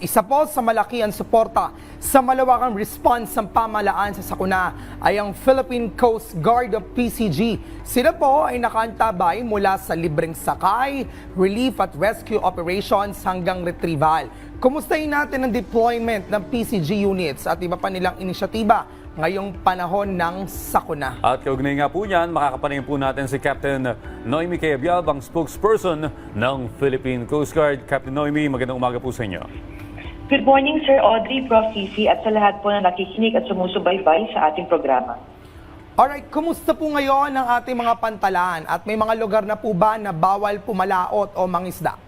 Isa po sa malaki ang suporta sa malawakang response ng pamalaan sa sakuna ay ang Philippine Coast Guard of PCG. Sila po ay nakaantabay mula sa libreng sakay, relief at rescue operations hanggang retrieval. Kumustahin natin ang deployment ng PCG units at iba pa nilang inisyatiba ngayong panahon ng sakuna. At kaugnay nga po niyan, makakapanin po natin si Captain Noemi Cayabyab, ang spokesperson ng Philippine Coast Guard. Captain Noemi, magandang umaga po sa inyo. Good morning, Sir Audrey, Prof. Cici, at sa lahat po na nakikinig at sumusubaybay sa ating programa. Alright, kumusta po ngayon ang ating mga pantalan at may mga lugar na po ba na bawal pumalaot o mangisda?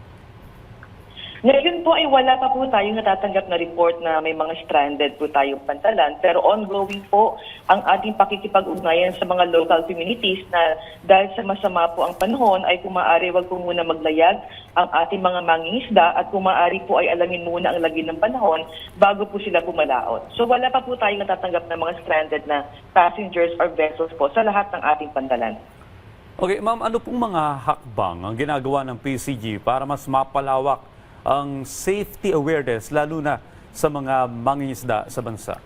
Ngayon po ay wala pa po tayong natatanggap na report na may mga stranded po tayong pantalan pero ongoing po ang ating pakikipag-ugnayan sa mga local communities na dahil sa masama po ang panahon ay kung maaari wag po muna maglayag ang ating mga mangingisda at kung maaari po ay alamin muna ang lagi ng panahon bago po sila pumalaot. So wala pa po tayong natatanggap na mga stranded na passengers or vessels po sa lahat ng ating pantalan. Okay, ma'am, ano pong mga hakbang ang ginagawa ng PCG para mas mapalawak ang safety awareness, lalo na sa mga mangingisda sa bansa?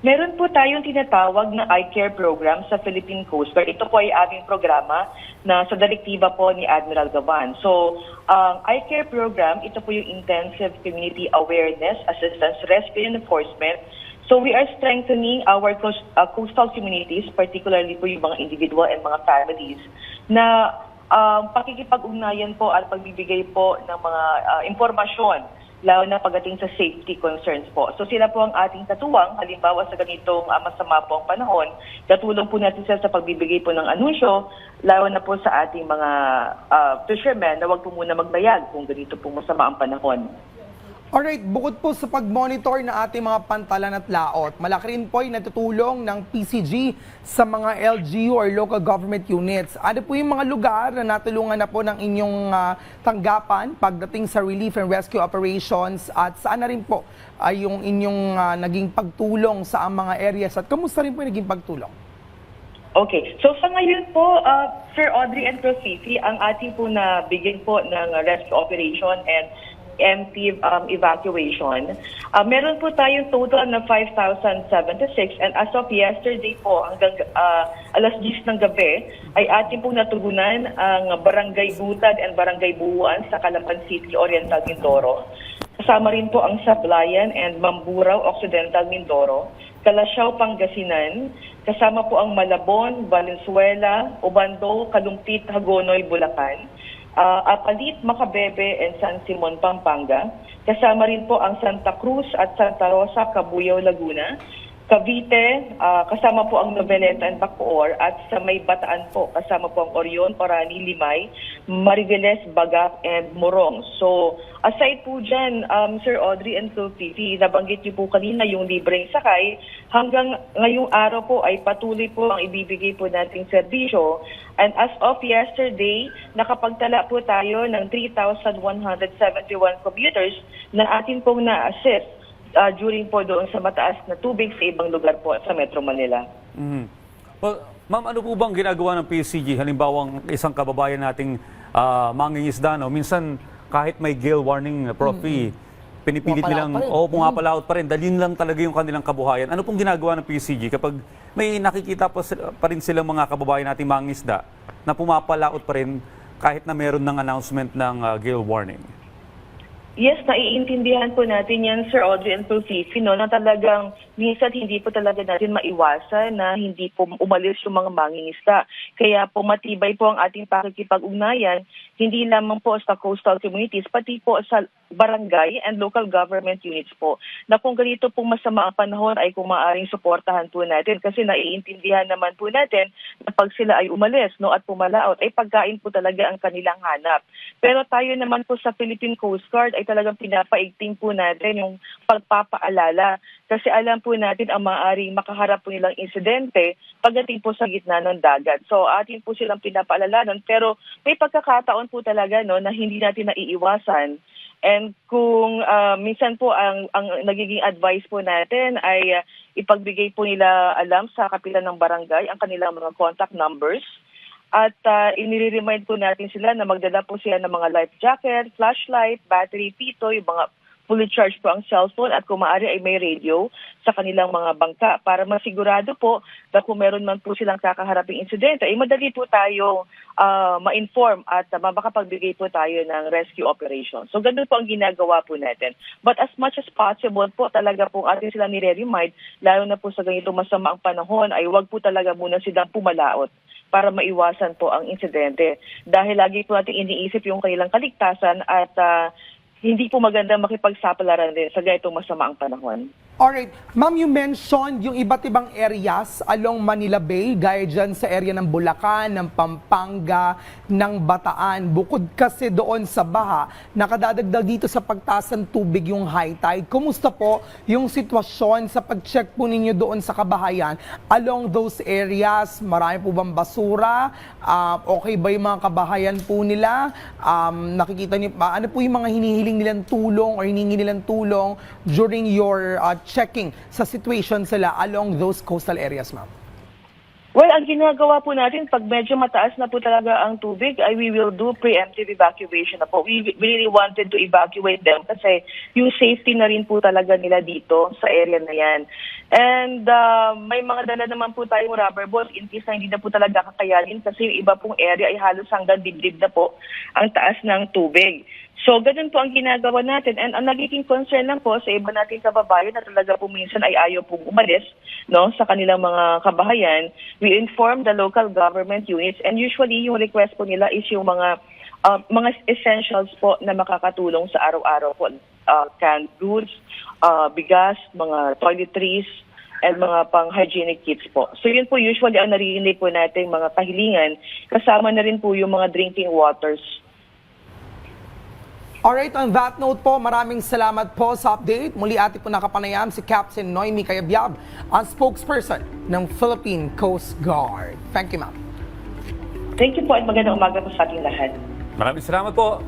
Meron po tayong tinatawag na eye care program sa Philippine Coast Guard. Ito po ay aming programa na sa direktiba po ni Admiral Gavan. So, ang eye care program, ito po yung Intensive Community Awareness, Assistance, Rescue and Enforcement. So, we are strengthening our coast, uh, coastal communities, particularly po yung mga individual and mga families, na um, pakikipag-ugnayan po at pagbibigay po ng mga uh, impormasyon lalo na pagdating sa safety concerns po. So sila po ang ating katuwang, halimbawa sa ganitong uh, masama po ang panahon, katulong po natin sila sa pagbibigay po ng anunsyo, lalo na po sa ating mga uh, fishermen na wag po muna magbayag kung ganito po masama ang panahon. Alright, bukod po sa pag-monitor ng ating mga pantalan at laot, malaki rin po ay natutulong ng PCG sa mga LGU or local government units. Ano po yung mga lugar na natulungan na po ng inyong ah, tanggapan pagdating sa relief and rescue operations at saan na rin po ay yung inyong ah, naging pagtulong sa mga areas at kamusta rin po yung naging pagtulong? Okay. So sa ngayon po, uh, Sir Audrey and. Fifi, ang ating po na bigyan po ng rescue operation and empty um, evacuation. Uh, meron po tayong total na 5,076 and as of yesterday po hanggang uh, alas 10 ng gabi ay ating pong natugunan ang Barangay Butad and Barangay Buuan sa Calapan City, Oriental Mindoro. Kasama rin po ang Sablayan and Mamburao, Occidental Mindoro, Kalasyaw, Pangasinan, kasama po ang Malabon, Valenzuela, Obando, Kalumpit, Hagonoy, Bulacan, uh, Apalit, Macabebe, and San Simon, Pampanga. Kasama rin po ang Santa Cruz at Santa Rosa, Cabuyao, Laguna. Cavite, ah, kasama po ang Noveleta and Bacoor at sa may Bataan po, kasama po ang Orion, Orani, Limay, Mariveles, Bagak, and Morong. So, aside po dyan, um, Sir Audrey and Phil nabanggit niyo po kanina yung libreng sakay. Hanggang ngayong araw po ay patuloy po ang ibibigay po nating serbisyo. And as of yesterday, nakapagtala po tayo ng 3,171 commuters na atin pong na-assist uh, during po doon sa mataas na tubig sa ibang lugar po sa Metro Manila. Mhm. Well, ma'am, ano po bang ginagawa ng PCG? Halimbawa, ang isang kababayan nating uh, mangingisda, no? minsan kahit may gale warning, Profi, pinipilit Pumapalaot nilang, pa rin. o pumapalaot pa rin, dalhin lang talaga yung kanilang kabuhayan. Ano pong ginagawa ng PCG kapag may nakikita pa, pa rin silang mga kababayan nating mangingisda na pumapalaot pa rin kahit na meron ng announcement ng uh, gale warning? Yes, naiintindihan po natin yan, Sir Audrey and Sir no, na talagang minsan hindi po talaga natin maiwasan na hindi po umalis yung mga mangingisda. Kaya po matibay po ang ating pakikipag-ugnayan, hindi lamang po sa coastal communities, pati po sa barangay and local government units po. Na kung ganito pong masama ang panahon ay kung maaaring suportahan po natin kasi naiintindihan naman po natin na pag sila ay umalis no, at pumalaot ay pagkain po talaga ang kanilang hanap. Pero tayo naman po sa Philippine Coast Guard ay talagang pinapaigting po natin yung pagpapaalala kasi alam po natin ang maaaring makaharap po nilang insidente pagdating po sa gitna ng dagat. So atin po silang pinapaalalanan pero may pagkakataon po talaga no na hindi natin naiiwasan. And kung ah, minsan po ang ang nagiging advice po natin ay ah, ipagbigay po nila alam sa kapitan ng barangay ang kanilang mga contact numbers. At uh, inire-remind po natin sila na magdala po sila ng mga life jacket, flashlight, battery, pito, yung mga fully charged po ang cellphone at kung maaari ay may radio sa kanilang mga bangka para masigurado po na kung meron man po silang kakaharaping insidente, ay madali po tayo ah, ma-inform at uh, makapagbigay po tayo ng rescue operation. So ganun po ang ginagawa po natin. But as much as possible po talaga po atin sila nire-remind, lalo na po sa ganitong masama ang panahon, ay wag po talaga muna silang pumalaot para maiwasan po ang insidente. Dahil lagi po natin iniisip yung kanilang kaligtasan at ah, hindi po maganda makipagsapalaran din sa ganitong masama ang panahon. Alright, ma'am, you mentioned yung iba't ibang areas along Manila Bay, gaya dyan sa area ng Bulacan, ng Pampanga, ng Bataan. Bukod kasi doon sa baha, nakadadagdag dito sa pagtaas ng tubig yung high tide. Kumusta po yung sitwasyon sa pag-check po ninyo doon sa kabahayan along those areas? Marami po bang basura? Ah, okay ba yung mga kabahayan po nila? Um, nakikita niyo pa, ano po yung mga hinihiling nilang tulong or hinihingi nilang tulong during your uh, checking sa situation sila along those coastal areas, ma'am? Well, ang ginagawa po natin, pag medyo mataas na po talaga ang tubig, ay we will do preemptive evacuation na po. We really wanted to evacuate them kasi yung safety na rin po talaga nila dito sa area na yan. And uh, may mga dala naman po tayong rubber boat in case na hindi na po talaga kakayanin kasi yung iba pong area ay halos hanggang dibdib na po ang taas ng tubig. So, ganun po ang ginagawa natin. And ang nagiging concern lang po sa iba nating kababayan na talaga po minsan ay ayaw pong umalis no, sa kanilang mga kabahayan, we inform the local government units and usually yung request po nila is yung mga uh, mga essentials po na makakatulong sa araw-araw po. Uh, canned goods, uh, bigas, mga toiletries, and mga pang-hygienic kits po. So yun po usually ang naririnig po natin mga kahilingan. Kasama na rin po yung mga drinking waters Alright, on that note po, maraming salamat po sa update. Muli ati po nakapanayam si Captain Noemi Kayabyab, ang spokesperson ng Philippine Coast Guard. Thank you, ma'am. Thank you po at magandang umaga po sa ating lahat. Maraming salamat po.